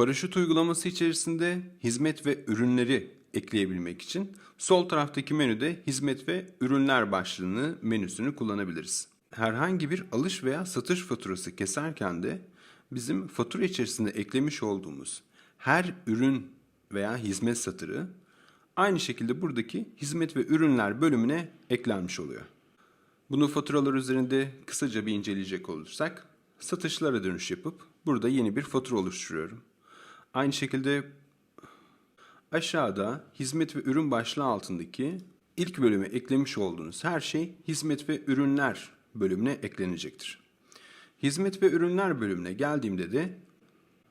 Paraşüt uygulaması içerisinde hizmet ve ürünleri ekleyebilmek için sol taraftaki menüde hizmet ve ürünler başlığını menüsünü kullanabiliriz. Herhangi bir alış veya satış faturası keserken de bizim fatura içerisinde eklemiş olduğumuz her ürün veya hizmet satırı aynı şekilde buradaki hizmet ve ürünler bölümüne eklenmiş oluyor. Bunu faturalar üzerinde kısaca bir inceleyecek olursak satışlara dönüş yapıp burada yeni bir fatura oluşturuyorum. Aynı şekilde aşağıda hizmet ve ürün başlığı altındaki ilk bölüme eklemiş olduğunuz her şey hizmet ve ürünler bölümüne eklenecektir. Hizmet ve ürünler bölümüne geldiğimde de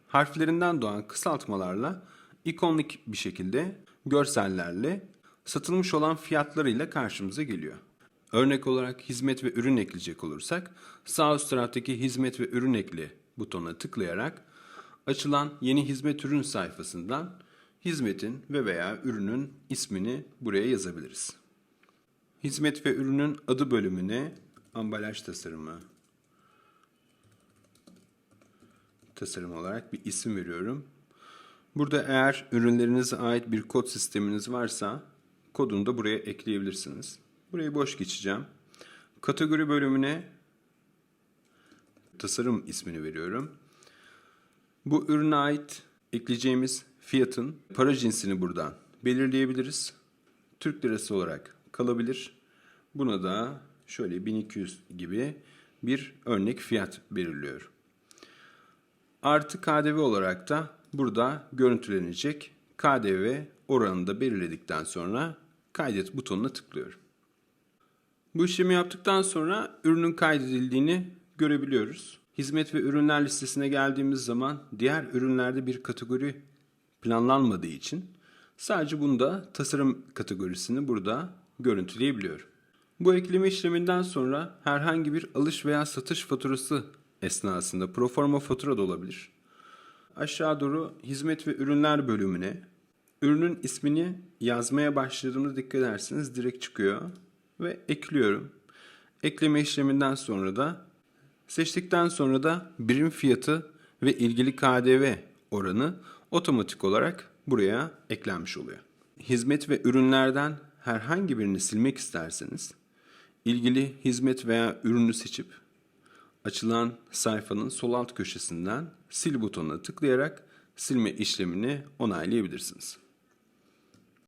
harflerinden doğan kısaltmalarla ikonik bir şekilde görsellerle satılmış olan fiyatlarıyla karşımıza geliyor. Örnek olarak hizmet ve ürün ekleyecek olursak sağ üst taraftaki hizmet ve ürün ekle butonuna tıklayarak açılan yeni hizmet ürün sayfasından hizmetin ve veya ürünün ismini buraya yazabiliriz. Hizmet ve ürünün adı bölümüne ambalaj tasarımı tasarım olarak bir isim veriyorum. Burada eğer ürünlerinize ait bir kod sisteminiz varsa kodunu da buraya ekleyebilirsiniz. Burayı boş geçeceğim. Kategori bölümüne tasarım ismini veriyorum. Bu ürüne ait ekleyeceğimiz fiyatın para cinsini buradan belirleyebiliriz. Türk lirası olarak kalabilir. Buna da şöyle 1200 gibi bir örnek fiyat belirliyorum. Artı KDV olarak da burada görüntülenecek KDV oranını da belirledikten sonra kaydet butonuna tıklıyorum. Bu işlemi yaptıktan sonra ürünün kaydedildiğini görebiliyoruz. Hizmet ve ürünler listesine geldiğimiz zaman diğer ürünlerde bir kategori planlanmadığı için sadece bunda tasarım kategorisini burada görüntüleyebiliyorum. Bu ekleme işleminden sonra herhangi bir alış veya satış faturası esnasında proforma fatura da olabilir. Aşağı doğru hizmet ve ürünler bölümüne ürünün ismini yazmaya başladığımda dikkat ederseniz direkt çıkıyor ve ekliyorum. Ekleme işleminden sonra da seçtikten sonra da birim fiyatı ve ilgili KDV oranı otomatik olarak buraya eklenmiş oluyor. Hizmet ve ürünlerden herhangi birini silmek isterseniz ilgili hizmet veya ürünü seçip açılan sayfanın sol alt köşesinden sil butonuna tıklayarak silme işlemini onaylayabilirsiniz.